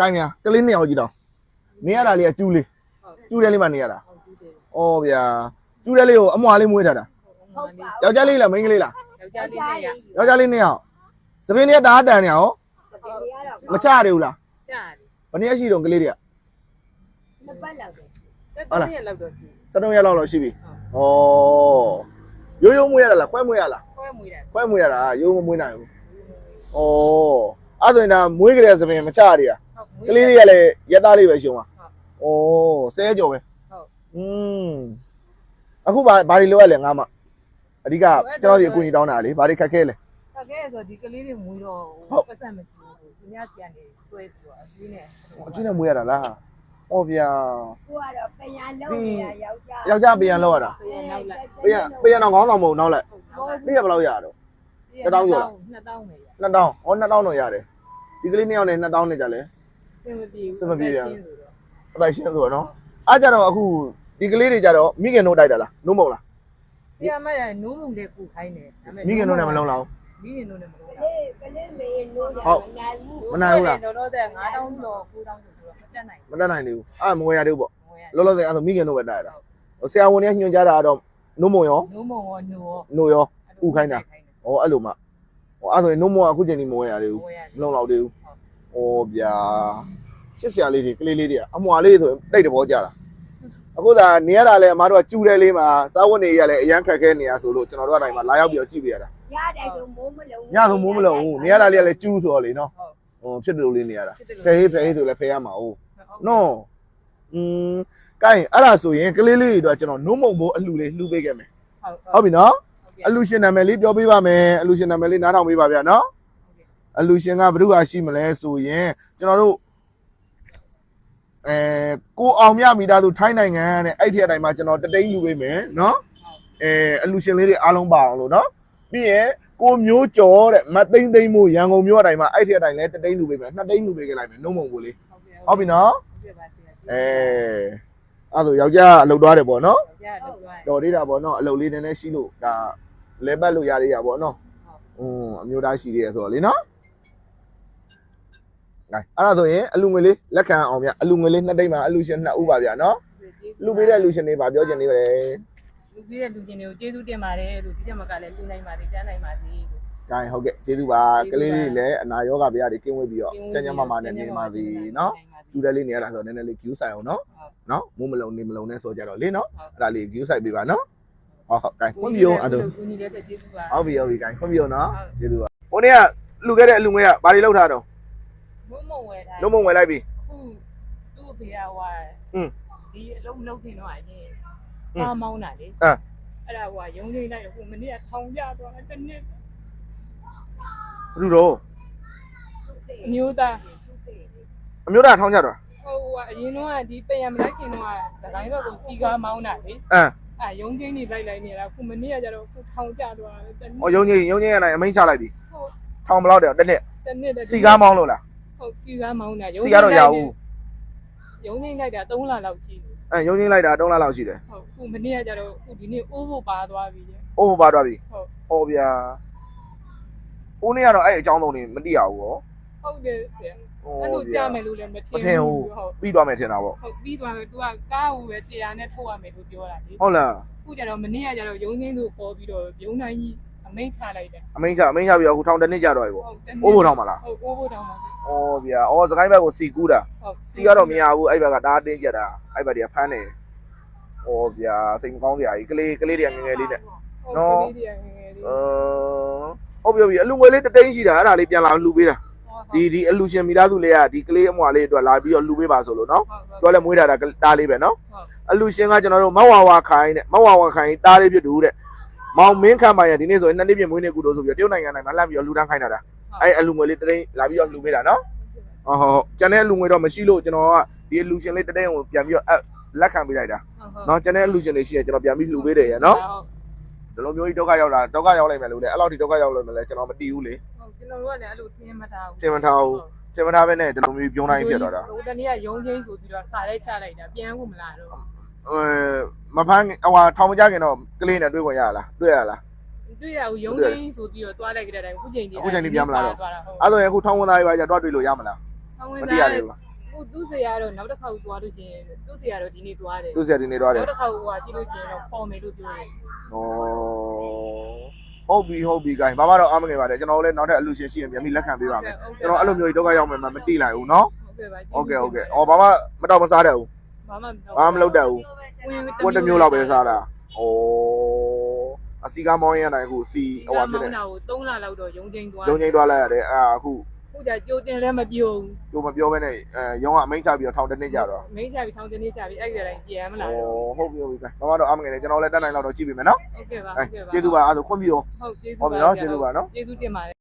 ကိုင်းများကလေးနှစ်ယောက်ကြည့်တော့နေရတာလေးကကျူးလေးဟုတ်ကျူးတဲ့လေးမှနေရတာဟုတ်ကြည့်တယ်ဩဗျာကျူးတဲ့လေးကိုအမွာလေးမွေးထားတာဟုတ်ပါဘူးယောက်ျားလေးလားမိန်းကလေးလားယောက်ျားလေးနဲ့ရယောက်ျားလေးနှစ်ယောက်စပင်းလေးကတအားတန်နေရောမချရဘူးလားကြားတယ်ဘယ်နှစ်ရက်ရှိတော့ကလေးတွေကစက်တော့ရက်လောက်တော့ကြည့်စတုံးရက်လောက်တော့ရှိပြီဩရိုးရိုးမွေးရတာလားခွဲမွေးရလားခွဲမွေးတယ်ခွဲမွေးရတာရိုးမမွေးနိုင်ဘူးဩအဲ့ဒါဆိုရင်ဒါမွေးကြတဲ့စပင်းမချရရဟုတ်မွေး ကလေးတွေကလည်းရက်သားလေးပဲရှုံးပါဟုတ်ဩဆဲကြော်ပဲဟုတ်อืมအခုဘာဘာတွေလောက်ရလဲငါမအဓိကကျွန်တော်ဒီအကူကြီးတောင်းတာလေဘာတွေခက်ခဲလဲတကယ်ဆိုဒီကလေးတွေမွေးတော့ဟုတ်ပတ်စံမရှိဘူးသူများစီကနေဆွဲပြီးတော့အကျွေးနဲ့အကျွန်းနဲ့မွေးရတာလားဩဗျာကိုကတော့ပညာလုံးနေတာယောက်ျားယောက်ျားပြန်လောက်ရတာပြန်နောက်လိုက်ပြန်ပြန်တော့ခေါင်းဆောင်မဟုတ်နောက်လိုက်ဟုတ်နောက်လိုက်နေ့ရက်ဘယ်လောက်ရတော့တစ်တောင်းကျော်လားနှစ်တောင်းပဲရ2000ဟော2000တော့ရတယ်ဒီကလေးနှစ်ယောက်နဲ့2000နဲ့ကြလဲ စင်မပြေဘူးစင်မပြေရရှင်းဆိုတော့အပိုင်ရှင်းဆိုတော့နော်အားကြတော့အခုဒီကလေးတွေကြတော့မိခင်တို့တိုက်တာလားနိုးမဟုတ်လားဒီအမရနိုးမှုလေးကူခိုင်းတယ်ဒါပေမဲ့မိခင်တို့နဲ့မလုံးလောက်မိခင်တို့နဲ့မလုံးကတော့လေးကလေးမေးလို့ရမနိုင်ဘူးမနိုင်ဘူးလားတော်တော်တဲ့9000ကျော်9000ကျော်ဆိုတော့မတက်နိုင်မတတ်နိုင်သေးဘူးအာမငွေရသေးဘူးပေါ့ဘူးငွေရလောလောဆယ်အဲ့ဒါမိခင်တို့ပဲတိုက်ရတာဟိုဆရာဝန်တွေကညွှန်ကြားတာကတော့နိုးမုံရောနိုးမုံရောနိုးရောနိုးရောဥခိုင်းတာဟောအဲ့လိုမှဟောအဲ့ဒါဆိုရင်နိုးမုံကအခုချိန်ကြီးမဝဲရသေးဘူးငွေရမလုံးလောက်သေးဘူး ဩဗျာချစ်စရာလေးတွေကလေးလေးတွေကအမွာလေးဆိုရင်တိတ်တဘောကြတာအခုသာနေရတာလဲအမားတို့ကကျူတဲ့လေးမှာစားဝတ်နေရလဲအရန်ခက်ခဲနေရဆိုလို့ကျွန်တော်တို့အတိုင်းမှာလာရောက်ပြီးတော့ကြည့်ပြရတာရတယ်ဆိုမိုးမလုံးညဆိုမိုးမလုံးဘူးနေရတာလေးကလည်းကျူးဆိုတော့လေနော်ဟုတ်ဟိုဖြစ်တယ်လို့လေးနေရတာဖြစ်တယ်ဖဲဟေးဖဲဟေးဆိုလည်းဖဲရမှာဟုတ်နော်อืมကိုင်းအဲ့ဒါဆိုရင်ကလေးလေးတွေတော့ကျွန်တော်နုံမုံဘိုးအလှလေးလှူပေးခဲ့မယ်ဟုတ်ဟုတ်ပြီနော်အလှရှင်နာမည်လေးပြောပေးပါမယ်အလှရှင်နာမည်လေးနားထောင်ပေးပါဗျာနော် အလှရှင်ကဘယ်သူဟာရှိမလဲဆိုရင်ကျွန်တော်တို့အဲကိုအောင်မြမိသားစုထိုင်းနိုင်ငံတဲ့အဲ့ဒီအတိုင်းမှာကျွန်တော်တတိယယူပေးမယ်နော်အဲအလှရှင်လေးတွေအားလုံးပါအောင်လို့နော်ပြီးရင်ကိုမျိုးကျော်တဲ့မတ်သိမ့်သိမ့်မို့ရန်ကုန်မြို့အတိုင်းမှာအဲ့ဒီအတိုင်းလဲတတိယယူပေးမယ်နှစ်တိယယူပေးခဲ့လိုက်မယ်နုံမုံဘိုးလေးဟုတ်ပြီနော်ဟုတ်ပြီပါဆရာအဲအဲ့ဒါဆိုယောက်ျားအလုပ်သွားတယ်ပေါ့နော်ရတော့သွားတော်သေးတာပေါ့နော်အလုပ်လေးနည်းနည်းရှိလို့ဒါလဲပတ်လို့ရသေးတာပေါ့နော်อืมအမျိုးသားရှိသေးရဆိုတော့လေနော်ငိုင်း အဲ့ဒါဆိုရင်အလူငွေလေးလက်ခံအောင်ဗျအလူငွေလေးနှစ်တိတ်မှာအလူရှင်နှစ်ဦးပါဗျာနော်လူပေးတဲ့အလူရှင်တွေဗာပြောချင်နေပါလေလူကြီးတဲ့လူချင်းတွေကိုကျေးဇူးတင်ပါတယ်လို့ဒီတက်မကလည်းလူနိုင်ပါတယ်တန်းနိုင်ပါသေးလို့ဂိုင်းဟုတ်ကဲ့ကျေးဇူးပါကလေးလေးလည်းအနာရောဂါဗျာတွေကင်းဝေးပြီးတော့ကျန်းကျန်းမာမာနဲ့နေပါသည်နော်ကျူတယ်လေးနေရတာဆိုတော့နည်းနည်းလေး view ဆိုင်အောင်နော်နော်မိုးမလုံးနေမလုံးနဲ့ဆိုကြတော့လေနော်အဲ့ဒါလေး view ဆိုင်ပေးပါနော်ဟုတ်ဟုတ်ဂိုင်းခွင့်ပြုအောင်အဲ့ဒါကူညီတဲ့ကျေးဇူးပါဟုတ်ပြီဟုတ်ပြီကိုင်ခွင့်ပြုနော်ကျေးဇူးပါဟိုနေ့ကလူခဲ့တဲ့အလူငွေကဘာတွေလောက်ထားတော့ မုံမုံဝယ်တိုင်းနှုတ်မုံဝင်လိုက်ပြီအခုသူ့အဖေကဟိုဟာอืม ဒီအလုံးလုံးတင်တော့အရင်ဟွန်း ပါမောင်းတာလေအာအဲ့ဒါဟိုဟာရုံးနေလိုက်တော့ဟိုမနေ့ကထောင်ကြသွားတယ်တစ်နှစ်ဘယ်လိုတော့အမျိုးသားအမျိုးသားထောင်းကြတော့ဟိုဟိုဟာအရင်တော့ကဒီပယံမလက်ခင်တော့ကသတိုင်းဘက်ကိုစီကားမောင်းတာလေအမ်အာရုံးကင်းနေလိုက်လိုက်နေတာအခုမနေ့ကကျတော့အခုထောင်ကြသွားတယ်တစ်နှစ်ဟောရုံကြီးရုံကြီးရနိုင်အမိန်ချလိုက်ပြီဟိုထောင်းဘလောက်တယ်တစ်နှစ်တစ်နှစ်တည်းစီကားမောင်းလို့လား ဟုတ်စီကားမောင်းတာစီကားတော့ရဘူးရုံးချင်းလိုက်တာ3လလောက်ရှိတယ်အဲရုံကြီးလိုက်တာ3လလောက်ရှိတယ်ဟုတ်အခုမနေ့ကကျတော့အခုဒီနေ့အိုးဖို့ပါသွားပြီလေအိုးပါသွားပြီဟုတ်ဟောဗျာဦးနေ့ကတော့အဲ့အကြောင်းဆုံးနေမသိရဘူးဟောဟုတ်တယ်ဆရာဟောအဲ့လိုဗျာကြားမယ်လို့လည်းမထမင်ထင်ဘူးဟုတ်ပြီးသွားမယ်ထင်တာပေါ့ဟုတ်ပြီးသွားတယ် तू ကကားကိုပဲတရားနဲ့ထုတ်ရမယ်လို့ပြောတာလေဟုတ်လားအခုကျတော့မနေ့ကကျတော့ရုံချင်းသူပေါ်ပြီးတော့ရုံတိုင်းကြီး အမိန့်ချလိုက်တယ်အမိန်ချအမိန်ချပြီးတော့အခုထောင်းတစ်နှစ်ကြာတော့ပြီပေါ့ဟုတ်တယ်အိုးဖို့ထောင်းမလားဟုတ်အိုးဖို့တောင်းပါပြီဩဗျာဩစကိုင်းဘက်ကိုစီကူးတာဟုတ်စီကတော့မရဘူးအဲ့ဘက်ကဒါတင်းကြတာအဲ့ဘက်တည်းကဖမ်းနေဩဗျာစိတ်မကောင်းစရာကြီးကလေးကလေးတွေကငယ်ငယ်လေးနဲ့နော်ဟုတ်ကလေးတွေကငယ်ငယ်လေးအဟုတ်ပြီဟုတ်ပြီအလူငွေလေးတသိန်းရှိတာအဲ့ဒါလေးပြန်လာလှူပေးတာဟုတ်ဒီဒီအလူရှင်မိသားစုလေးကဒီကလေးအမွာလေးအတွက်လာပြီးတော့လှူပေးပါဆိုလို့နော်ဟုတ်ဟုတ်သူကလည်းမွေးထားတာတားလေးပဲနော်ဟုတ်အလူရှင်ကကျွန်တော်တို့မဝဝခိုင်းတဲ့မဝဝခိုင်းတားလေးဖြစ်တူတဲ့ မောင်မင်းခံပါရဒီနေ့ဆိုရင်နှစ်နှစ်ပြည့်မွေးနေ့ကုသိုလ်ဆိုပြီးတော့တရုတ်နိုင်ငံတိုင်းမှာလှမ်းပြီးတော့လှူဒန်းခိုင်းတာတာအဲ့အလူငွေလေးတသိန်းလာပြီးတော့လှူပေးတာနော်ဟုတ်ဟုတ်ဟုတ်ကျန်တဲ့အလူငွေတော့မရှိလို့ကျွန်တော်ကဒီအလူရှင်လေးတသိန်းကိုပြန်ပြီးတော့လက်ခံပေးလိုက်တာဟုတ်နော်ကျန်တဲ့အလူရှင်တွေရှိရကျွန်တော်ပြန်ပြီးလှူပေးတယ်ရနော်ဒီလိုမျိုးကြီးဒုက္ခရောက်တာဒုက္ခရောက်လိုက်မယ်လို့လေအဲ့လောက်ထိဒုက္ခရောက်လို့မလဲကျွန်တော်မတီးဘူးလေဟုတ်ကျွန်တော်တို့ကလည်းအဲ့လိုသင်မထားဘူးတင်မထားဘူးတင်မထားပဲနဲ့ဒီလိုမျိုးပြုံးတိုင်းဖြစ်သွားတာဟိုတနေ့ကရုံချင်းဆိုပြီးတော့ခါလေးချလိုက်တာပြန်ဖို့မလားတော့ အဲမဖမ်းဟိုဟာထောင်မကြခင်တော့ကလေးနဲ့တွေ့ခွင့်ရလားတွေ့ရလား တွေ့ရဘူးရုံချင်းဆိုပြီးတော့တွားလိုက်ကြတဲ့အတိုင်းအခုချိန်ကြီး အခုချိန်ကြီးပြန်မလာတော့ သွားတာဟုတ် အဲ့ဆိုရင်အခုထောင်ဝင်သားတွေပါကြတော့တွေ့လို့ရမလား ထောင်းဝင် မ သား သိရသေးဘူးလား အခုသူ့ဆရာတော့နောက်တစ်ခါကိုသွားလို့ရှိရင်သူ့ဆရာတော့ဒီနေ့သွားတယ် သူ့ဆရာဒီနေတော့တယ် နောက်တစ်ခါကိုကကြည့်လို့ရှိရင်တော့ပေါ်မယ်လို့ပြောတယ် ဩဟုတ်ပြီဟုတ်ပြီ gain ဘာမှတော့အားမငယ်ပါတယ်ကျွန်တော်တို့လည်းနောက်ထပ်အလူရှင်ရှိရင်ပြန်ပြီးလက်ခံပေးပါမယ်ကျွန်တော်အဲ့လိုမျိုးဒုက္ခရောက်မယ်မှမတိလိုက်ဘူးเนาะ ဟုတ်ကဲ့ပါ ဟုတ်ကဲ့ဟုတ်ကဲ့ဩဘာမှမတော့မစားတတ်ဘူး ဘာမှဘာမှမလုပ်တတ်ဘူးဝတ်တစ်မျိုးလောက်ပဲစားတာဩအစီကားမောင်းရတဲ့အခုစီဟိုဟိုဟာကဖြစ်ပြနေတဲ့ကို3လလောက်တော့ရုံချင်းသွားဂျုံချင်းတွားလိုက်ရတယ်အာအခုခုကြကြိုတင်လည်းမပြုံးတို့မပြောဘဲနဲ့အဲရုံးကအမိန့်ချပြီးတော့ထောင်တစ်နှစ်ကြာတော့မိန်းချပြီးထောင်းတင်းနေချပြီးအဲ့ဒီတိုင်းပြန်မလာဩတော့ဟုတ်ပြီဟုတ်ပြီ gain ဘာမှတော့အားမငယ်နဲ့ကျွန်တော်လည်းတက်နိုင်လောက်တော့ကြည့်ပြီမယ်နော်ဟုတ်ကဲ့ပါအဲဟုတ်ကဲ့ပါကျေးဇူးပါအဲ့ဒါခွင့်ပြုရောဟုတ်ကျေးဇူးဟုတ်ပြီနော်ကျေးဇူးပါနော်ကျေးဇူးတင်ပါတယ်